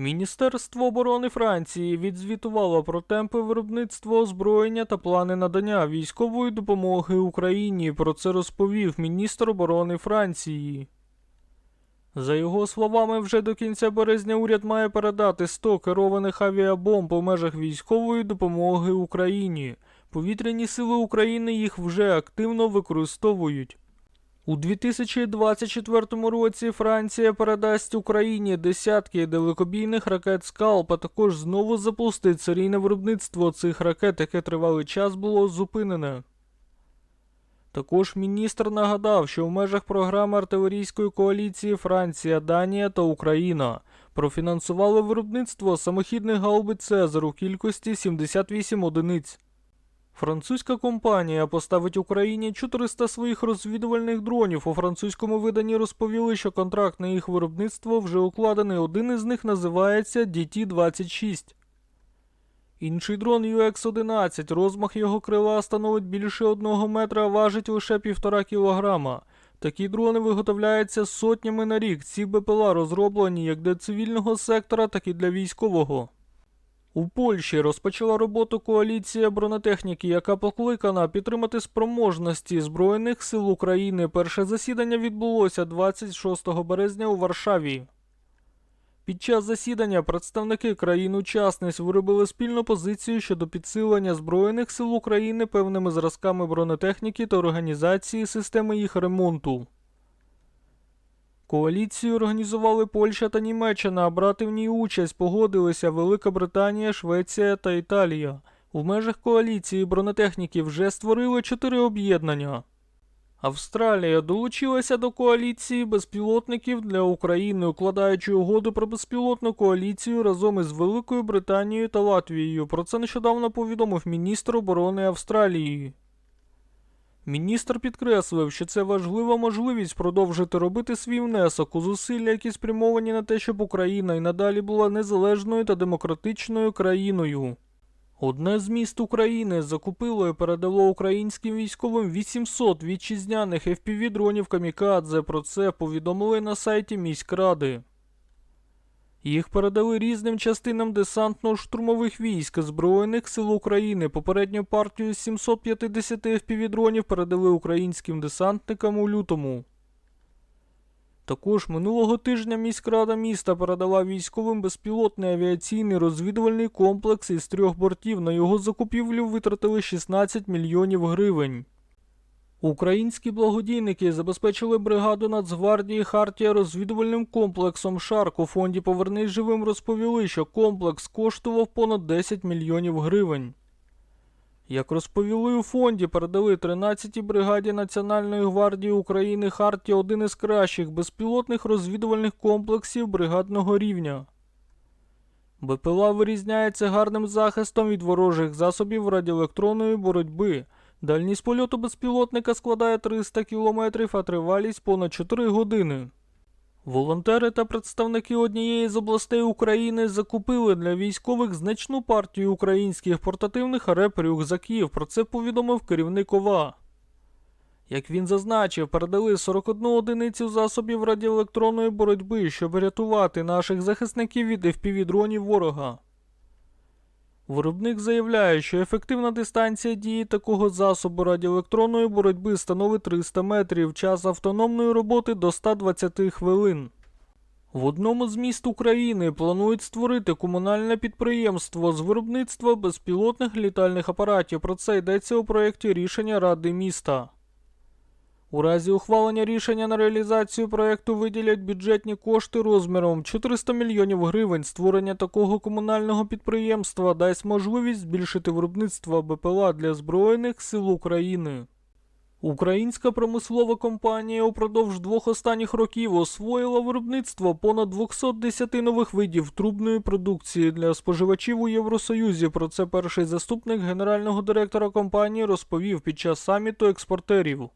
Міністерство оборони Франції відзвітувало про темпи виробництва озброєння та плани надання військової допомоги Україні. Про це розповів міністр оборони Франції. За його словами, вже до кінця березня уряд має передати 100 керованих авіабомб у межах військової допомоги Україні. Повітряні сили України їх вже активно використовують. У 2024 році Франція передасть Україні десятки далекобійних ракет «Скалп», а також знову запустить серійне виробництво цих ракет, яке тривалий час було зупинене. Також міністр нагадав, що в межах програми артилерійської коаліції Франція, Данія та Україна профінансували виробництво самохідних гаубиць «Цезар» у кількості 78 одиниць. Французька компанія поставить Україні 400 своїх розвідувальних дронів. У французькому виданні розповіли, що контракт на їх виробництво вже укладений. Один із них називається DT-26. Інший дрон UX-11. Розмах його крила становить більше 1 метра, важить лише 1,5 кілограма. Такі дрони виготовляються сотнями на рік. Ці БПЛА розроблені як для цивільного сектора, так і для військового. У Польщі розпочала роботу коаліція бронетехніки, яка покликана підтримати спроможності Збройних сил України. Перше засідання відбулося 26 березня у Варшаві. Під час засідання представники країн-учасниць виробили спільну позицію щодо підсилення Збройних сил України певними зразками бронетехніки та організації системи їх ремонту. Коаліцію організували Польща та Німеччина, а брати в ній участь погодилися Велика Британія, Швеція та Італія. У межах коаліції бронетехніки вже створили чотири об'єднання. Австралія долучилася до коаліції безпілотників для України, укладаючи угоду про безпілотну коаліцію разом із Великою Британією та Латвією. Про це нещодавно повідомив міністр оборони Австралії. Міністр підкреслив, що це важлива можливість продовжити робити свій внесок у зусилля, які спрямовані на те, щоб Україна і надалі була незалежною та демократичною країною. Одне з міст України закупило і передало українським військовим 800 вітчизняних FPV-дронів Камікадзе. Про це повідомили на сайті міськради. Їх передали різним частинам десантно-штурмових військ Збройних сил України. Попередню партію з 750 FPV-дронів передали українським десантникам у лютому. Також минулого тижня міськрада міста передала військовим безпілотний авіаційний розвідувальний комплекс із трьох бортів. На його закупівлю витратили 16 мільйонів гривень. Українські благодійники забезпечили бригаду Нацгвардії Хартія розвідувальним комплексом Шарк. У фонді Повернись живим розповіли, що комплекс коштував понад 10 мільйонів гривень. Як розповіли у фонді, передали 13-й бригаді Національної гвардії України Хартія один із кращих безпілотних розвідувальних комплексів бригадного рівня. БПЛА вирізняється гарним захистом від ворожих засобів радіоелектронної боротьби. Дальність польоту безпілотника складає 300 км, а тривалість понад 4 години. Волонтери та представники однієї з областей України закупили для військових значну партію українських портативних реп-рюкзаків. Про це повідомив керівник ОВА. Як він зазначив, передали 41 одиницю засобів радіоелектронної боротьби, щоб рятувати наших захисників від FPV-дронів ворога. Виробник заявляє, що ефективна дистанція дії такого засобу радіоелектронної боротьби становить 300 метрів, час автономної роботи до 120 хвилин. В одному з міст України планують створити комунальне підприємство з виробництва безпілотних літальних апаратів. Про це йдеться у проєкті рішення Ради міста. У разі ухвалення рішення на реалізацію проєкту виділять бюджетні кошти розміром 400 мільйонів гривень. Створення такого комунального підприємства дасть можливість збільшити виробництво БПЛА для Збройних сил України. Українська промислова компанія упродовж двох останніх років освоїла виробництво понад 210 нових видів трубної продукції для споживачів у Євросоюзі. Про це перший заступник генерального директора компанії розповів під час саміту експортерів.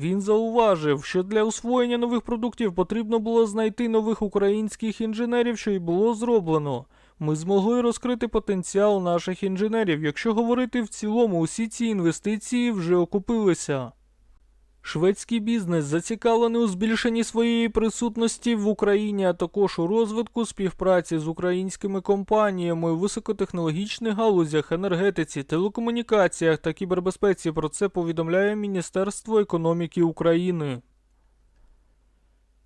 Він зауважив, що для освоєння нових продуктів потрібно було знайти нових українських інженерів, що й було зроблено. Ми змогли розкрити потенціал наших інженерів. Якщо говорити в цілому, усі ці інвестиції вже окупилися. Шведський бізнес зацікавлений у збільшенні своєї присутності в Україні, а також у розвитку співпраці з українськими компаніями у високотехнологічних галузях, енергетиці, телекомунікаціях та кібербезпеці. Про це повідомляє Міністерство економіки України.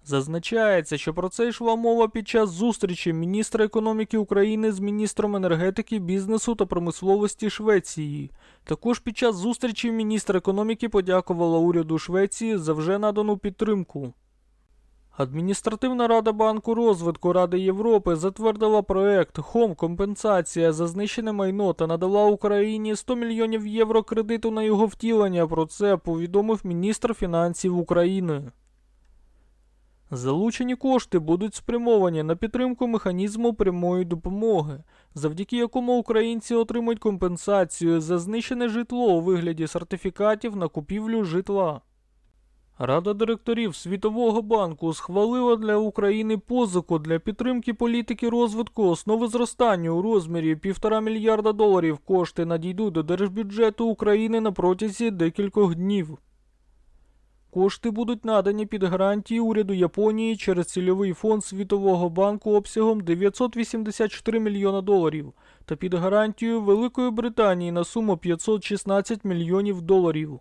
Зазначається, що про це йшла мова під час зустрічі міністра економіки України з міністром енергетики, бізнесу та промисловості Швеції. Також під час зустрічі міністр економіки подякувала уряду Швеції за вже надану підтримку. Адміністративна рада Банку розвитку Ради Європи затвердила проект Хом компенсація за знищене майно та надала Україні 100 мільйонів євро кредиту на його втілення. Про це повідомив міністр фінансів України. Залучені кошти будуть спрямовані на підтримку механізму прямої допомоги, завдяки якому українці отримують компенсацію за знищене житло у вигляді сертифікатів на купівлю житла. Рада директорів Світового банку схвалила для України позику для підтримки політики розвитку основи зростання у розмірі 1,5 мільярда доларів. Кошти надійдуть до держбюджету України на протязі декількох днів. Кошти будуть надані під гарантії уряду Японії через цільовий фонд Світового банку обсягом 984 мільйона доларів та під гарантію Великої Британії на суму 516 мільйонів доларів.